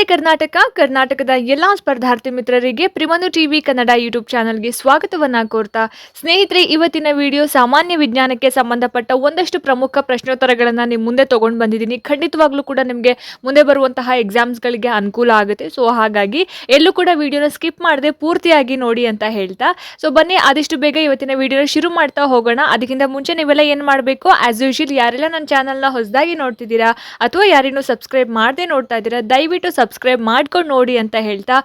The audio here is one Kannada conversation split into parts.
ನಮಸ್ತೆ ಕರ್ನಾಟಕ. ಕರ್ನಾಟಕದ ಎಲ್ಲಾ ಸ್ಪರ್ಧಾರ್ಥಿ ಮಿತ್ರರಿಗೆ ಪ್ರಿಮನು ಟಿವಿ ಕನ್ನಡ ಯೂಟ್ಯೂಬ್ ಚಾನಲ್ಗೆ ಸ್ವಾಗತವನ್ನ ಕೋರ್ತಾ ಸ್ನೇಹಿತರೆ, ಇವತ್ತಿನ ವಿಡಿಯೋ ಸಾಮಾನ್ಯ ವಿಜ್ಞಾನಕ್ಕೆ ಸಂಬಂಧಪಟ್ಟ ಒಂದಷ್ಟು ಪ್ರಮುಖ ಪ್ರಶ್ನೋತ್ತರಗಳನ್ನು ನಿಮ್ಮ ಮುಂದೆ ತಗೊಂಡು ಬಂದಿದ್ದೀನಿ. ಖಂಡಿತವಾಗ್ಲೂ ಕೂಡ ನಿಮಗೆ ಮುಂದೆ ಬರುವಂತಹ ಎಕ್ಸಾಮ್ಸ್ಗಳಿಗೆ ಅನುಕೂಲ ಆಗುತ್ತೆ. ಸೊ, ಹಾಗಾಗಿ ಎಲ್ಲೂ ಕೂಡ ವಿಡಿಯೋನ ಸ್ಕಿಪ್ ಮಾಡದೆ ಪೂರ್ತಿಯಾಗಿ ನೋಡಿ ಅಂತ ಹೇಳ್ತಾ. ಸೊ, ಬನ್ನಿ, ಆದಷ್ಟು ಬೇಗ ಇವತ್ತಿನ ವಿಡಿಯೋನ ಶುರು ಮಾಡ್ತಾ ಹೋಗೋಣ. ಅದಕ್ಕಿಂತ ಮುಂಚೆ ನೀವೆಲ್ಲ ಏನು ಮಾಡಬೇಕು? ಆಸ್ ಯೂಶಲ್ ಯಾರೆಲ್ಲ ನನ್ನ ಚಾನಲ್ನ ಹೊಸದಾಗಿ ನೋಡ್ತಿದ್ದೀರಾ ಅಥವಾ ಯಾರೇನೂ ಸಬ್ಸ್ಕ್ರೈಬ್ ಮಾಡದೆ ನೋಡ್ತಾ ಇದ್ದೀರಾ, ದಯವಿಟ್ಟು ಸಬ್ಸ್ಕ್ರೈಬ್ ಮಾಡ್ಕೊಂಡು ನೋಡಿ ಅಂತ ಹೇಳ್ತಾ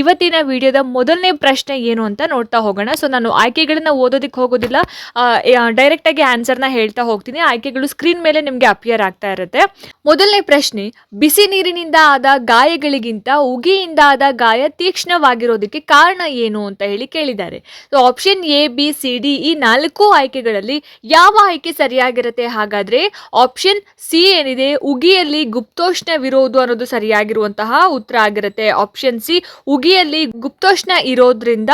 ಇವತ್ತಿನ ವಿಡಿಯೋದ ಮೊದಲನೇ ಪ್ರಶ್ನೆ ಏನು ಅಂತ ನೋಡ್ತಾ ಹೋಗೋಣ. ಸೊ ನಾನು ಆಯ್ಕೆಗಳನ್ನ ಓದೋದಕ್ಕೆ ಹೋಗೋದಿಲ್ಲ. ಡೈರೆಕ್ಟಾಗಿ ಆನ್ಸರ್ನ ಹೇಳ್ತಾ ಹೋಗ್ತೀನಿ. ಆಯ್ಕೆಗಳು ಸ್ಕ್ರೀನ್ ಮೇಲೆ ನಿಮಗೆ ಅಪಿಯರ್ ಆಗ್ತಾ ಇರುತ್ತೆ. ಮೊದಲನೇ ಪ್ರಶ್ನೆ, ಬಿಸಿ ನೀರಿನಿಂದ ಆದ ಗಾಯಗಳಿಗಿಂತ ಉಗಿಯಿಂದ ಆದ ಗಾಯ ತೀಕ್ಷ್ಣವಾಗಿರೋದಕ್ಕೆ ಕಾರಣ ಏನು ಅಂತ ಹೇಳಿ ಕೇಳಿದ್ದಾರೆ. So option A B C D ಈ ನಾಲ್ಕು ಆಯ್ಕೆಗಳಲ್ಲಿ ಯಾವ ಆಯ್ಕೆ ಸರಿಯಾಗಿರುತ್ತೆ? ಹಾಗಾದ್ರೆ ಆಪ್ಷನ್ ಸಿ ಏನಿದೆ? ಉಗಿಯಲ್ಲಿ ಗುಪ್ತೋಷ್ಣವಿರೋದು ಅನ್ನೋದು ಸರಿಯಾಗಿರುವಂತಹ ಉತ್ತರ ಆಗಿರುತ್ತೆ. ಆಪ್ಷನ್ ಸಿ ಉಗಿಯಲ್ಲಿ ಗುಪ್ತೋಷ್ಣ ಇರೋದ್ರಿಂದ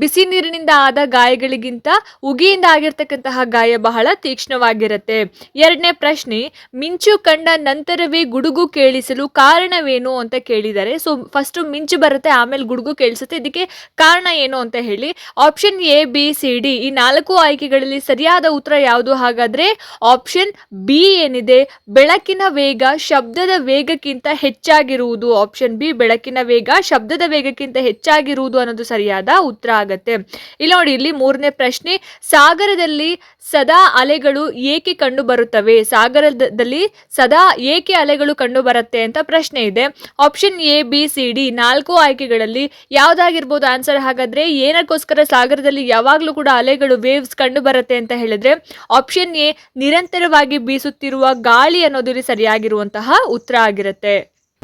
ಬಿಸಿ ನೀರಿನಿಂದ ಆದ ಗಾಯಗಳಿಗಿಂತ ಉಗಿಯಿಂದ ಆಗಿರ್ತಕ್ಕಂತಹ ಗಾಯ ಬಹಳ ತೀಕ್ಷ್ಣವಾಗಿರುತ್ತೆ. ಎರಡನೇ ಪ್ರಶ್ನೆ, ಮಿಂಚು ಕಂಡ ನಂತರವೇ ಗುಡುಗು ಕೇಳಿಸಲು ಕಾರಣವೇನು ಅಂತ ಕೇಳಿದ್ದಾರೆ ಸೊ ಫಸ್ಟ್ ಮಿಂಚು ಬರುತ್ತೆ, ಆಮೇಲೆ ಗುಡುಗು ಕೇಳಿಸುತ್ತೆ. ಇದಕ್ಕೆ ಕಾರಣ ಏನು ಅಂತ ಹೇಳಿ option A B C D ಈ ನಾಲ್ಕು ಆಯ್ಕೆಗಳಲ್ಲಿ ಸರಿಯಾದ ಉತ್ತರ ಯಾವುದು? ಹಾಗಾದ್ರೆ ಆಪ್ಷನ್ ಬಿ ಏನಿದೆ, ಬೆಳಕಿನ ವೇಗ ಶಬ್ದದ ವೇಗಕ್ಕಿಂತ ಹೆಚ್ಚಾಗಿರುವುದು. ಆಪ್ಷನ್ ಬಿ ಬೆಳಕಿನ ವೇಗ, ಶಬ್ದದ ವೇಗಕ್ಕಿಂತ ಹೆಚ್ಚಾಗಿರುವುದು ಅನ್ನೋದು ಸರಿಯಾದ ಉತ್ತರ ಆಗತ್ತೆ. ಇಲ್ಲಿ ನೋಡಿ, ಇಲ್ಲಿ ಮೂರನೇ ಪ್ರಶ್ನೆ, ಸಾಗರದಲ್ಲಿ ಸದಾ ಅಲೆಗಳು ಏಕೆ ಕಂಡು ಬರುತ್ತವೆ? ಸಾಗರದಲ್ಲಿ ಸದಾ ಏಕೆ ಅಲೆಗಳು ಕಂಡು ಬರುತ್ತೆ ಅಂತ ಪ್ರಶ್ನೆ ಇದೆ. Option A B C D ನಾಲ್ಕು ಆಯ್ಕೆಗಳಲ್ಲಿ ಯಾವ್ದಾಗಿರ್ಬೋದು? ಆನ್ಸರ್ ಹಾಗಾದ್ರೆ ಏನಕ್ಕೋಸ್ಕರ ಸಾಗರದಲ್ಲಿ ಯಾವಾಗಲೂ ಕೂಡ ಅಲೆಗಳು ವೇವ್ಸ್ ಕಂಡು ಬರುತ್ತೆ ಅಂತ ಹೇಳಿದ್ರೆ ಆಪ್ಷನ್ ಎ ನಿರಂತರವಾಗಿ ಬೀಸುತ್ತಿರುವ ಗಾಳಿ ಅನ್ನೋದು ಇಲ್ಲಿ ಸರಿಯಾಗಿರುವಂತಹ ಉತ್ತರ ಆಗಿರುತ್ತೆ.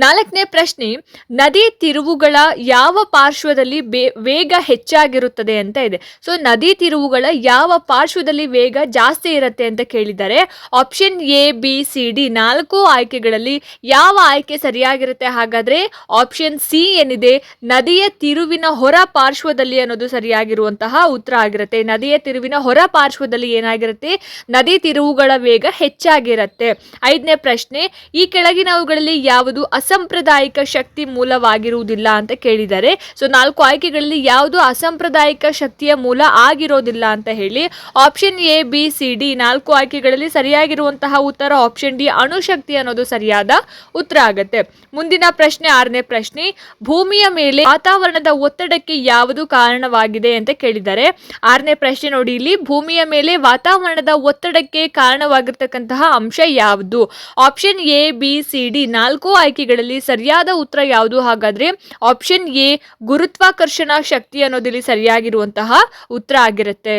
ನಾಲ್ಕನೇ ಪ್ರಶ್ನೆ, ನದಿ ತಿರುವುಗಳ ಯಾವ ಪಾರ್ಶ್ವದಲ್ಲಿ ವೇಗ ಹೆಚ್ಚಾಗಿರುತ್ತದೆ ಅಂತ ಇದೆ. ಸೊ ನದಿ ತಿರುವುಗಳ ಯಾವ ಪಾರ್ಶ್ವದಲ್ಲಿ ವೇಗ ಜಾಸ್ತಿ ಇರುತ್ತೆ ಅಂತ ಕೇಳಿದ್ದಾರೆ option A B C D ನಾಲ್ಕು ಆಯ್ಕೆಗಳಲ್ಲಿ ಯಾವ ಆಯ್ಕೆ ಸರಿಯಾಗಿರುತ್ತೆ? ಹಾಗಾದ್ರೆ ಆಪ್ಷನ್ ಸಿ ಏನಿದೆ? ನದಿಯ ತಿರುವಿನ ಹೊರ ಪಾರ್ಶ್ವದಲ್ಲಿ ಅನ್ನೋದು ಸರಿಯಾಗಿರುವಂತಹ ಉತ್ತರ ಆಗಿರುತ್ತೆ. ನದಿಯ ತಿರುವಿನ ಹೊರ ಪಾರ್ಶ್ವದಲ್ಲಿ ಏನಾಗಿರುತ್ತೆ? ನದಿ ತಿರುವುಗಳ ವೇಗ ಹೆಚ್ಚಾಗಿರುತ್ತೆ. ಐದನೇ ಪ್ರಶ್ನೆ, ಈ ಕೆಳಗಿನವುಗಳಲ್ಲಿ ಯಾವುದು ಅಸಾಂಪ್ರದಾಯಿಕ ಶಕ್ತಿ ಮೂಲವಾಗಿರುವುದಿಲ್ಲ ಅಂತ ಕೇಳಿದ್ದಾರೆ. ಸೊ ನಾಲ್ಕು ಆಯ್ಕೆಗಳಲ್ಲಿ ಯಾವುದು ಅಸಾಂಪ್ರದಾಯಿಕ ಶಕ್ತಿಯ ಮೂಲ ಆಗಿರೋದಿಲ್ಲ ಅಂತ ಹೇಳಿ option A B C D ನಾಲ್ಕು ಆಯ್ಕೆಗಳಲ್ಲಿ ಸರಿಯಾಗಿರುವಂತಹ ಉತ್ತರ ಆಪ್ಷನ್ ಡಿ ಅಣುಶಕ್ತಿ ಅನ್ನೋದು ಸರಿಯಾದ ಉತ್ತರ ಆಗುತ್ತೆ. ಮುಂದಿನ ಪ್ರಶ್ನೆ, ಆರನೇ ಪ್ರಶ್ನೆ, ಭೂಮಿಯ ಮೇಲೆ ವಾತಾವರಣದ ಒತ್ತಡಕ್ಕೆ ಯಾವುದು ಕಾರಣವಾಗಿದೆ ಅಂತ ಕೇಳಿದ್ದಾರೆ. ಆರನೇ ಪ್ರಶ್ನೆ ನೋಡಿ, ಇಲ್ಲಿ ಭೂಮಿಯ ಮೇಲೆ ವಾತಾವರಣದ ಒತ್ತಡಕ್ಕೆ ಕಾರಣವಾಗಿರ್ತಕ್ಕಂತಹ ಅಂಶ ಯಾವುದು? Option A B C D ನಾಲ್ಕು ಆಯ್ಕೆಗಳಲ್ಲಿ ಸರಿಯಾದ ಉತ್ತರ ಯಾವುದು? ಹಾಗಾದ್ರೆ ಆಪ್ಷನ್ ಎ ಗುರುತ್ವಾಕರ್ಷಣ ಶಕ್ತಿ ಅನ್ನೋದಿಲ್ಲಿ ಸರಿಯಾಗಿರುವಂತಹ ಉತ್ತರ ಆಗಿರುತ್ತೆ.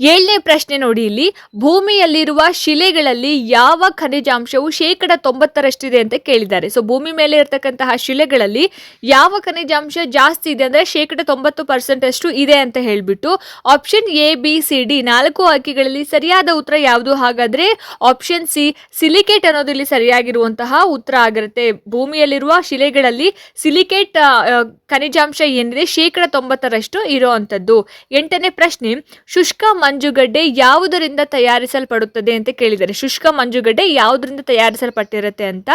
ಏಳನೇ ಪ್ರಶ್ನೆ ನೋಡಿ ಇಲ್ಲಿ. ಭೂಮಿಯಲ್ಲಿರುವ ಶಿಲೆಗಳಲ್ಲಿ ಯಾವ ಖನಿಜಾಂಶವು ಶೇಕಡ ತೊಂಬತ್ತರಷ್ಟಿದೆ ಅಂತ ಕೇಳಿದ್ದಾರೆ. ಸೊ ಭೂಮಿ ಮೇಲೆ ಇರತಕ್ಕಂತಹ ಶಿಲೆಗಳಲ್ಲಿ ಯಾವ ಖನಿಜಾಂಶ ಜಾಸ್ತಿ ಇದೆ ಅಂದ್ರೆ ಶೇಕಡ ತೊಂಬತ್ತು ಪರ್ಸೆಂಟ್ ಅಷ್ಟು ಇದೆ ಅಂತ ಹೇಳಿಬಿಟ್ಟು option A B C D ನಾಲ್ಕು ಆಯ್ಕೆಗಳಲ್ಲಿ ಸರಿಯಾದ ಉತ್ತರ ಯಾವುದು? ಹಾಗಾದ್ರೆ ಆಪ್ಷನ್ ಸಿ ಸಿಲಿಕೇಟ್ ಅನ್ನೋದು ಇಲ್ಲಿ ಸರಿಯಾಗಿರುವಂತಹ ಉತ್ತರ ಆಗಿರುತ್ತೆ. ಭೂಮಿಯಲ್ಲಿರುವ ಶಿಲೆಗಳಲ್ಲಿ ಸಿಲಿಕೇಟ್ ಖನಿಜಾಂಶ ಏನಿದೆ ಶೇಕಡ ತೊಂಬತ್ತರಷ್ಟು ಇರುವಂತದ್ದು ಎಂಟನೇ ಪ್ರಶ್ನೆ, ಶುಷ್ಕ ಮಂಜುಗಡ್ಡೆ ಯಾವುದರಿಂದ ತಯಾರಿಸಲ್ಪಡುತ್ತದೆ ಅಂತ ಕೇಳಿದ್ದಾರೆ. ಶುಷ್ಕ ಮಂಜುಗಡ್ಡೆ ಯಾವುದರಿಂದ ತಯಾರಿಸಲ್ಪಟ್ಟಿರುತ್ತೆ ಅಂತ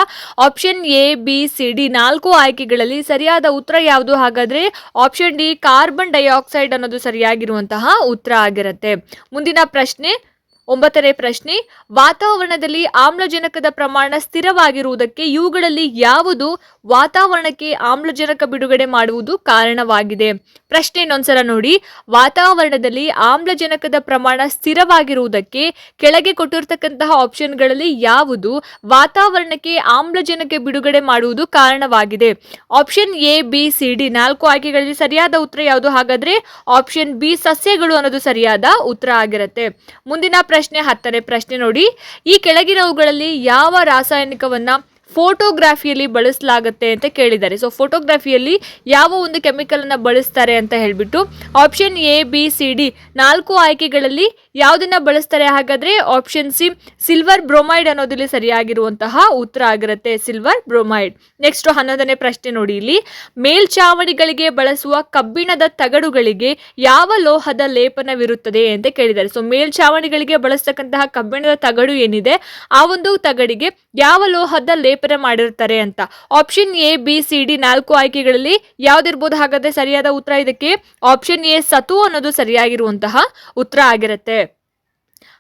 option A B C D ನಾಲ್ಕು ಆಯ್ಕೆಗಳಲ್ಲಿ ಸರಿಯಾದ ಉತ್ತರ ಯಾವುದು? ಹಾಗಾದ್ರೆ ಆಪ್ಷನ್ ಡಿ ಕಾರ್ಬನ್ ಡೈಆಕ್ಸೈಡ್ ಅನ್ನೋದು ಸರಿಯಾಗಿರುವಂತಹ ಉತ್ತರ ಆಗಿರುತ್ತೆ. ಮುಂದಿನ ಪ್ರಶ್ನೆ ಒಂಬತ್ತನೇ ಪ್ರಶ್ನೆ, ವಾತಾವರಣದಲ್ಲಿ ಆಮ್ಲಜನಕದ ಪ್ರಮಾಣ ಸ್ಥಿರವಾಗಿರುವುದಕ್ಕೆ ಇವುಗಳಲ್ಲಿ ಯಾವುದು ವಾತಾವರಣಕ್ಕೆ ಆಮ್ಲಜನಕ ಬಿಡುಗಡೆ ಮಾಡುವುದು ಕಾರಣವಾಗಿದೆ? ಪ್ರಶ್ನೆ ಇನ್ನೊಂದ್ಸಲ ನೋಡಿ. ವಾತಾವರಣದಲ್ಲಿ ಆಮ್ಲಜನಕದ ಪ್ರಮಾಣ ಸ್ಥಿರವಾಗಿರುವುದಕ್ಕೆ ಕೆಳಗೆ ಕೊಟ್ಟಿರ್ತಕ್ಕಂತಹ ಆಪ್ಷನ್ಗಳಲ್ಲಿ ಯಾವುದು ವಾತಾವರಣಕ್ಕೆ ಆಮ್ಲಜನಕ ಬಿಡುಗಡೆ ಮಾಡುವುದು ಕಾರಣವಾಗಿದೆ? Option A, B, C, D ನಾಲ್ಕು ಆಯ್ಕೆಗಳಲ್ಲಿ ಸರಿಯಾದ ಉತ್ತರ ಯಾವುದು? ಹಾಗಾದ್ರೆ ಆಪ್ಷನ್ ಬಿ ಸಸ್ಯಗಳು ಅನ್ನೋದು ಸರಿಯಾದ ಉತ್ತರ ಆಗಿರುತ್ತೆ. ಮುಂದಿನ ಪ್ರಶ್ನೆ ಹತ್ತನೇ ಪ್ರಶ್ನೆ ನೋಡಿ. ಈ ಕೆಳಗಿನವುಗಳಲ್ಲಿ ಯಾವ ರಾಸಾಯನಿಕವನ್ನ ಫೋಟೋಗ್ರಾಫಿಯಲ್ಲಿ ಬಳಸಲಾಗುತ್ತೆ ಅಂತ ಕೇಳಿದ್ದಾರೆ. ಸೊ ಫೋಟೋಗ್ರಾಫಿಯಲ್ಲಿ ಯಾವ ಒಂದು ಕೆಮಿಕಲ್ ಅನ್ನ ಬಳಸ್ತಾರೆ ಅಂತ ಹೇಳ್ಬಿಟ್ಟು option A B C D ನಾಲ್ಕು ಆಯ್ಕೆಗಳಲ್ಲಿ ಯಾವುದನ್ನು ಬಳಸ್ತಾರೆ? ಹಾಗಾದ್ರೆ ಆಪ್ಷನ್ ಸಿ ಸಿಲ್ವರ್ ಬ್ರೋಮೈಡ್ ಅನ್ನೋದಿಲ್ಲಿ ಸರಿಯಾಗಿರುವಂತಹ ಉತ್ತರ ಆಗಿರುತ್ತೆ ಸಿಲ್ವರ್ ಬ್ರೋಮೈಡ್ ನೆಕ್ಸ್ಟ್ ಹನ್ನೊಂದನೇ ಪ್ರಶ್ನೆ ನೋಡಿ ಇಲ್ಲಿ. ಮೇಲ್ಚಾವಣಿಗಳಿಗೆ ಬಳಸುವ ಕಬ್ಬಿಣದ ತಗಡುಗಳಿಗೆ ಯಾವ ಲೋಹದ ಲೇಪನವಿರುತ್ತದೆ ಅಂತ ಕೇಳಿದ್ದಾರೆ. ಸೊ ಮೇಲ್ಚಾವಣಿಗಳಿಗೆ ಬಳಸ್ತಕ್ಕಂತಹ ಕಬ್ಬಿಣದ ತಗಡು ಏನಿದೆ? ಆ ಒಂದು ತಗಡಿಗೆ ಯಾವ ಲೋಹದ ಲೇಪನ ಮಾಡಿರ್ತಾರೆ ಅಂತ. Option A B C D ನಾಲ್ಕು ಆಯ್ಕೆಗಳಲ್ಲಿ ಯಾವ್ದಿರ್ಬೋದು? ಹಾಗಾದ್ರೆ ಸರಿಯಾದ ಉತ್ತರ ಇದಕ್ಕೆ ಆಪ್ಷನ್ ಎ ಸತು ಅನ್ನೋದು ಸರಿಯಾಗಿರುವಂತಹ ಉತ್ತರ ಆಗಿರುತ್ತೆ.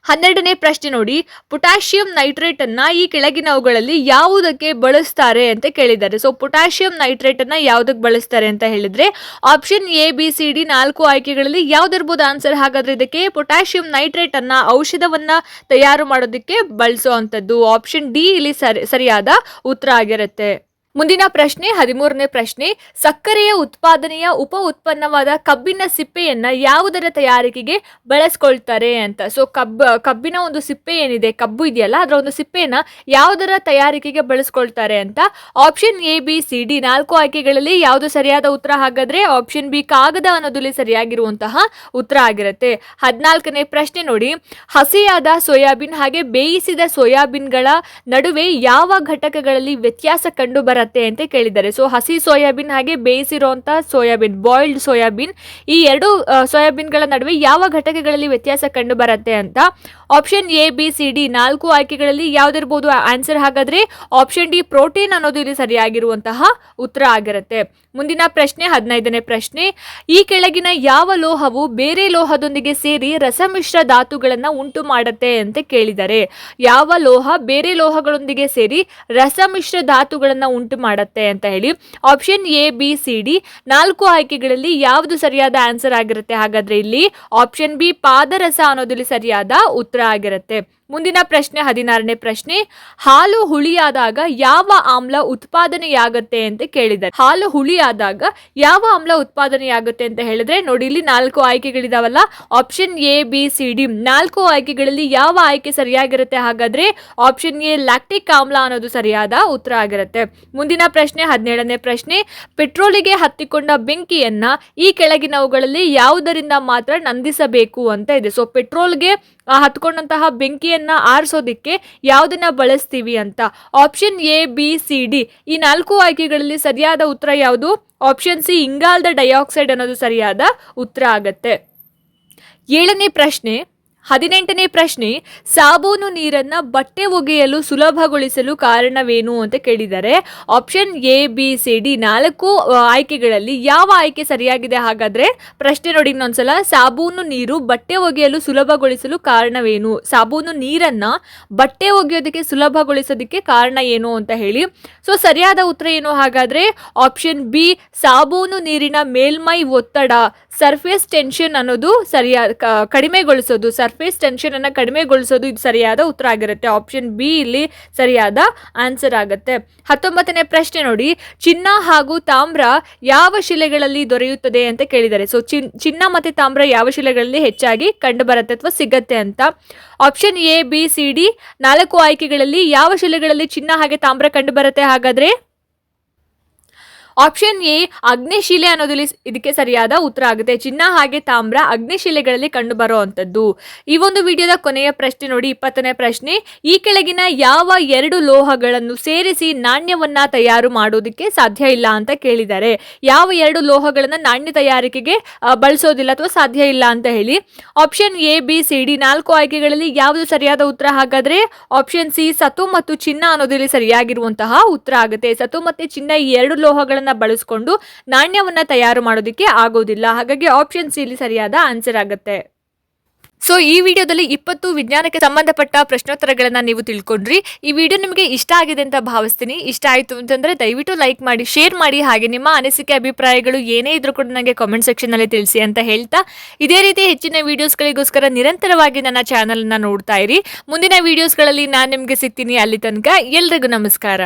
ಹನ್ನೆರಡನೇ ಪ್ರಶ್ನೆ ನೋಡಿ. ಪೊಟ್ಯಾಷಿಯಂ ನೈಟ್ರೇಟ್ ಅನ್ನ ಈ ಕೆಳಗಿನವುಗಳಲ್ಲಿ ಯಾವುದಕ್ಕೆ ಬಳಸ್ತಾರೆ ಅಂತ ಕೇಳಿದ್ದಾರೆ. ಸೊ ಪೊಟ್ಯಾಷಿಯಂ ನೈಟ್ರೇಟ್ ಅನ್ನ ಯಾವುದಕ್ಕೆ ಬಳಸ್ತಾರೆ ಅಂತ ಹೇಳಿದ್ರೆ option A B C D ನಾಲ್ಕು ಆಯ್ಕೆಗಳಲ್ಲಿ ಯಾವ್ದಿರ್ಬೋದು ಆನ್ಸರ್ ಹಾಗಾದ್ರೆ ಇದಕ್ಕೆ ಪೊಟ್ಯಾಷಿಯಂ ನೈಟ್ರೇಟ್ ಅನ್ನ ಔಷಧವನ್ನ ತಯಾರು ಮಾಡೋದಕ್ಕೆ ಬಳಸುವಂಥದ್ದು ಆಪ್ಷನ್ ಡಿ ಇಲ್ಲಿ ಸರಿ, ಸರಿಯಾದ ಉತ್ತರ ಆಗಿರುತ್ತೆ. ಮುಂದಿನ ಪ್ರಶ್ನೆ, ಹದಿಮೂರನೇ ಪ್ರಶ್ನೆ. ಸಕ್ಕರೆಯ ಉತ್ಪಾದನೆಯ ಉಪ ಉತ್ಪನ್ನವಾದ ಕಬ್ಬಿನ ಸಿಪ್ಪೆಯನ್ನ ಯಾವುದರ ತಯಾರಿಕೆಗೆ ಬಳಸ್ಕೊಳ್ತಾರೆ ಅಂತ. ಸೊ ಕಬ್ಬ, ಕಬ್ಬಿನ ಒಂದು ಸಿಪ್ಪೆ ಏನಿದೆ, ಕಬ್ಬು ಇದೆಯಲ್ಲ, ಅದರ ಒಂದು ಸಿಪ್ಪೆಯನ್ನ ಯಾವುದರ ತಯಾರಿಕೆಗೆ ಬಳಸ್ಕೊಳ್ತಾರೆ ಅಂತ. Option A B C D ನಾಲ್ಕು ಆಯ್ಕೆಗಳಲ್ಲಿ ಯಾವುದು ಸರಿಯಾದ ಉತ್ತರ ಹಾಗಾದ್ರೆ ಆಪ್ಷನ್ ಬಿ ಕಾಗದ ಅನ್ನೋದಲ್ಲಿ ಸರಿಯಾಗಿರುವಂತಹ ಉತ್ತರ ಆಗಿರುತ್ತೆ. ಹದಿನಾಲ್ಕನೇ ಪ್ರಶ್ನೆ ನೋಡಿ. ಹಸಿಯಾದ ಸೋಯಾಬೀನ್ ಹಾಗೆ ಬೇಯಿಸಿದ ಸೋಯಾಬೀನ್ಗಳ ನಡುವೆ ಯಾವ ಘಟಕಗಳಲ್ಲಿ ವ್ಯತ್ಯಾಸ ಕಂಡು ಅಂತ ಕೇಳಿದ್ದಾರೆ. ಸೊ ಹಸಿ ಸೋಯಾಬೀನ್ ಹಾಗೆ ಬೇಯಿಸಿರುವಂಥ ಸೋಯಾಬೀನ್ ಬಾಯ್ಲ್ಡ್ ಸೋಯಾಬೀನ್, ಈ ಎರಡು ಸೋಯಾಬೀನ್ಗಳ ನಡುವೆ ಯಾವ ಘಟಕಗಳಲ್ಲಿ ವ್ಯತ್ಯಾಸ ಕಂಡು ಬರುತ್ತೆ ಅಂತ option A B C D ನಾಲ್ಕು ಆಯ್ಕೆಗಳಲ್ಲಿ ಯಾವ್ದಿರ್ಬೋದು ಆನ್ಸರ್ ಹಾಗಾದ್ರೆ ಆಪ್ಷನ್ ಡಿ ಪ್ರೋಟೀನ್ ಅನ್ನೋದು ಇಲ್ಲಿ ಸರಿಯಾಗಿರುವಂತಹ ಉತ್ತರ ಆಗಿರುತ್ತೆ. ಮುಂದಿನ ಪ್ರಶ್ನೆ, ಹದಿನೈದನೇ ಪ್ರಶ್ನೆ, ಈ ಕೆಳಗಿನ ಯಾವ ಲೋಹವು ಬೇರೆ ಲೋಹದೊಂದಿಗೆ ಸೇರಿ ರಸಮಿಶ್ರ ಧಾತುಗಳನ್ನ ಉಂಟು ಮಾಡುತ್ತೆ ಅಂತ ಕೇಳಿದ್ದಾರೆ ಯಾವ ಲೋಹ ಬೇರೆ ಲೋಹಗಳೊಂದಿಗೆ ಸೇರಿ ರಸಮಿಶ್ರ ಧಾತುಗಳನ್ನು ಉಂಟು ಮಾಡುತ್ತೆ ಅಂತ ಹೇಳಿ option A B C D ನಾಲ್ಕು ಆಯ್ಕೆಗಳಲ್ಲಿ ಯಾವುದು ಸರಿಯಾದ ಆನ್ಸರ್ ಆಗಿರುತ್ತೆ? ಹಾಗಾದ್ರೆ ಇಲ್ಲಿ ಆಪ್ಷನ್ ಬಿ ಪಾದರಸ ಅನ್ನೋದಿಲ್ಲಿ ಸರಿಯಾದ ಉತ್ತರ ಆಗಿರುತ್ತೆ. ಮುಂದಿನ ಪ್ರಶ್ನೆ, ಹದಿನಾರನೇ ಪ್ರಶ್ನೆ. ಹಾಲು ಹುಳಿಯಾದಾಗ ಯಾವ ಆಮ್ಲ ಉತ್ಪಾದನೆಯಾಗುತ್ತೆ ಅಂತ ಕೇಳಿದ್ದಾರೆ. ಹಾಲು ಹುಳಿಯಾದಾಗ ಯಾವ ಆಮ್ಲ ಉತ್ಪಾದನೆಯಾಗುತ್ತೆ ಅಂತ ಹೇಳಿದ್ರೆ ನೋಡಿ, ಇಲ್ಲಿ ನಾಲ್ಕು ಆಯ್ಕೆಗಳಿದಾವಲ್ಲ. Option A B C D ನಾಲ್ಕು ಆಯ್ಕೆಗಳಲ್ಲಿ ಯಾವ ಆಯ್ಕೆ ಸರಿಯಾಗಿರುತ್ತೆ? ಹಾಗಾದ್ರೆ ಆಪ್ಷನ್ ಎ ಲ್ಯಾಕ್ಟಿಕ್ ಆಮ್ಲ ಅನ್ನೋದು ಸರಿಯಾದ ಉತ್ತರ ಆಗಿರುತ್ತೆ. ಮುಂದಿನ ಪ್ರಶ್ನೆ, ಹದಿನೇಳನೇ ಪ್ರಶ್ನೆ. ಪೆಟ್ರೋಲಿಗೆ ಹತ್ತಿಕೊಂಡ ಬೆಂಕಿಯನ್ನ ಈ ಕೆಳಗಿನವುಗಳಲ್ಲಿ ಯಾವುದರಿಂದ ಮಾತ್ರ ನಂದಿಸಬೇಕು ಅಂತ ಇದೆ. ಸೊ ಪೆಟ್ರೋಲ್ಗೆ ಹತ್ಕೊಂಡಂತಹ ಬೆಂಕಿಯನ್ನ ಆರಿಸೋದಿಕ್ಕೆ ಯಾವುದನ್ನ ಬಳಸ್ತೀವಿ ಅಂತ? Option A B C D ಈ ನಾಲ್ಕು ಆಯ್ಕೆಗಳಲ್ಲಿ ಸರಿಯಾದ ಉತ್ತರ ಯಾವುದು? ಆಪ್ಷನ್ ಸಿ ಇಂಗಾಲದ ಡೈಆಕ್ಸೈಡ್ ಅನ್ನೋದು ಸರಿಯಾದ ಉತ್ತರ ಆಗತ್ತೆ. ಏಳನೇ ಪ್ರಶ್ನೆ ಹದಿನೆಂಟನೇ ಪ್ರಶ್ನೆ, ಸಾಬೂನು ನೀರನ್ನ ಬಟ್ಟೆ ಒಗೆಯಲು ಸುಲಭಗೊಳಿಸಲು ಕಾರಣವೇನು ಅಂತ ಕೇಳಿದ್ದಾರೆ option A B C D ನಾಲ್ಕು ಆಯ್ಕೆಗಳಲ್ಲಿ ಯಾವ ಆಯ್ಕೆ ಸರಿಯಾಗಿದೆ? ಹಾಗಾದ್ರೆ ಪ್ರಶ್ನೆ ನೋಡಿ ಇನ್ನೊಂದ್ಸಲ. ಸಾಬೂನು ನೀರು ಬಟ್ಟೆ ಒಗೆಯಲು ಸುಲಭಗೊಳಿಸಲು ಕಾರಣವೇನು? ಸಾಬೂನು ನೀರನ್ನ ಬಟ್ಟೆ ಒಗೆಯೋದಕ್ಕೆ ಸುಲಭಗೊಳಿಸೋದಕ್ಕೆ ಕಾರಣ ಏನು ಅಂತ ಹೇಳಿ. ಸೊ ಸರಿಯಾದ ಉತ್ತರ ಏನು? ಹಾಗಾದ್ರೆ ಆಪ್ಷನ್ ಬಿ ಸಾಬೂನು ನೀರಿನ ಮೇಲ್ಮೈ ಒತ್ತಡ ಸರ್ಫೇಸ್ ಟೆನ್ಷನ್ ಅನ್ನೋದು ಸರಿಯಾದ ಕಡಿಮೆಗೊಳಿಸೋದು ಸರ್ಫೇಸ್ ಟೆನ್ಷನ್ ಅನ್ನ ಕಡಿಮೆಗೊಳಿಸೋದು ಇದು ಸರಿಯಾದ ಉತ್ತರ ಆಗಿರುತ್ತೆ. ಆಪ್ಷನ್ ಬಿ ಇಲ್ಲಿ ಸರಿಯಾದ ಆನ್ಸರ್ ಆಗುತ್ತೆ. ಹತ್ತೊಂಬತ್ತನೇ ಪ್ರಶ್ನೆ ನೋಡಿ. ಚಿನ್ನ ಹಾಗೂ ತಾಮ್ರ ಯಾವ ಶಿಲೆಗಳಲ್ಲಿ ದೊರೆಯುತ್ತದೆ ಅಂತ ಕೇಳಿದ್ದಾರೆ. ಸೊ ಚಿನ್ನ ಮತ್ತೆ ತಾಮ್ರ ಯಾವ ಶಿಲೆಗಳಲ್ಲಿ ಹೆಚ್ಚಾಗಿ ಕಂಡು ಬರುತ್ತೆ ಅಥವಾ ಸಿಗತ್ತೆ ಅಂತ. Option A, B, C, D ನಾಲ್ಕು ಆಯ್ಕೆಗಳಲ್ಲಿ ಯಾವ ಶಿಲೆಗಳಲ್ಲಿ ಚಿನ್ನ ಹಾಗೆ ತಾಮ್ರ ಕಂಡು ಬರುತ್ತೆ ಹಾಗಾದ್ರೆ? ಆಪ್ಷನ್ ಎ ಅಗ್ನಿಶಿಲೆ ಅನ್ನೋದಿಲ್ಲಿ ಇದಕ್ಕೆ ಸರಿಯಾದ ಉತ್ತರ ಆಗುತ್ತೆ. ಚಿನ್ನ ಹಾಗೆ ತಾಮ್ರ ಅಗ್ನಿಶಿಲೆಗಳಲ್ಲಿ ಕಂಡು ಬರುವಂತದ್ದು ಈ ಒಂದು ವಿಡಿಯೋದ ಕೊನೆಯ ಪ್ರಶ್ನೆ ನೋಡಿ, ಇಪ್ಪತ್ತನೇ ಪ್ರಶ್ನೆ. ಈ ಕೆಳಗಿನ ಯಾವ ಎರಡು ಲೋಹಗಳನ್ನು ಸೇರಿಸಿ ನಾಣ್ಯವನ್ನ ತಯಾರು ಮಾಡೋದಕ್ಕೆ ಸಾಧ್ಯ ಇಲ್ಲ ಅಂತ ಕೇಳಿದ್ದಾರೆ ಯಾವ ಎರಡು ಲೋಹಗಳನ್ನು ನಾಣ್ಯ ತಯಾರಿಕೆಗೆ ಬಳಸೋದಿಲ್ಲ ಅಥವಾ ಸಾಧ್ಯ ಇಲ್ಲ ಅಂತ ಹೇಳಿ option A B C D ನಾಲ್ಕು ಆಯ್ಕೆಗಳಲ್ಲಿ ಯಾವುದು ಸರಿಯಾದ ಉತ್ತರ? ಹಾಗಾದ್ರೆ ಆಪ್ಷನ್ ಸಿ ಸತು ಮತ್ತು ಚಿನ್ನ ಅನ್ನೋದಿಲ್ಲಿ ಸರಿಯಾಗಿರುವಂತಹ ಉತ್ತರ ಆಗುತ್ತೆ. ಸತು ಮತ್ತೆ ಚಿನ್ನ ಈ ಎರಡು ಲೋಹಗಳನ್ನ ಬಳಸ್ಕೊಂಡು ನಾಣ್ಯವನ್ನ ತಯಾರು ಮಾಡೋದಕ್ಕೆ ಆಗೋದಿಲ್ಲ. ಹಾಗಾಗಿ ಆಪ್ಷನ್ ಸಿ ಇಲ್ಲಿ ಸರಿಯಾದ ಆನ್ಸರ್ ಆಗುತ್ತೆ. ಸೊ ಈ ವಿಡಿಯೋದಲ್ಲಿ ಇಪ್ಪತ್ತು ವಿಜ್ಞಾನಕ್ಕೆ ಸಂಬಂಧಪಟ್ಟ ಪ್ರಶ್ನೋತ್ತರಗಳನ್ನು ನೀವು ತಿಳ್ಕೊಂಡ್ರಿ. ಈ ವಿಡಿಯೋ ನಿಮಗೆ ಇಷ್ಟ ಆಗಿದೆ ಅಂತ ಭಾವಿಸ್ತೀನಿ. ಇಷ್ಟ ಆಯಿತು ಅಂತಂದರೆ ದಯವಿಟ್ಟು ಲೈಕ್ ಮಾಡಿ ಶೇರ್ ಮಾಡಿ, ಹಾಗೆ ನಿಮ್ಮ ಅನಿಸಿಕೆ, ಅಭಿಪ್ರಾಯಗಳು ಏನೇ ಇದ್ರೂ ಕೂಡ ನನಗೆ ಕಾಮೆಂಟ್ ಸೆಕ್ಷನ್ನಲ್ಲಿ ತಿಳಿಸಿ ಅಂತ ಹೇಳ್ತಾ. ಇದೇ ರೀತಿ ಹೆಚ್ಚಿನ ವೀಡಿಯೋಸ್ಗಳಿಗೋಸ್ಕರ ನಿರಂತರವಾಗಿ ನನ್ನ ಚಾನಲನ್ನು ನೋಡ್ತಾ ಇರಿ. ಮುಂದಿನ ವೀಡಿಯೋಸ್ಗಳಲ್ಲಿ ನಾನು ನಿಮಗೆ ಸಿಗ್ತೀನಿ ಅಲ್ಲಿ ತನಕ. ಎಲ್ರಿಗೂ ನಮಸ್ಕಾರ.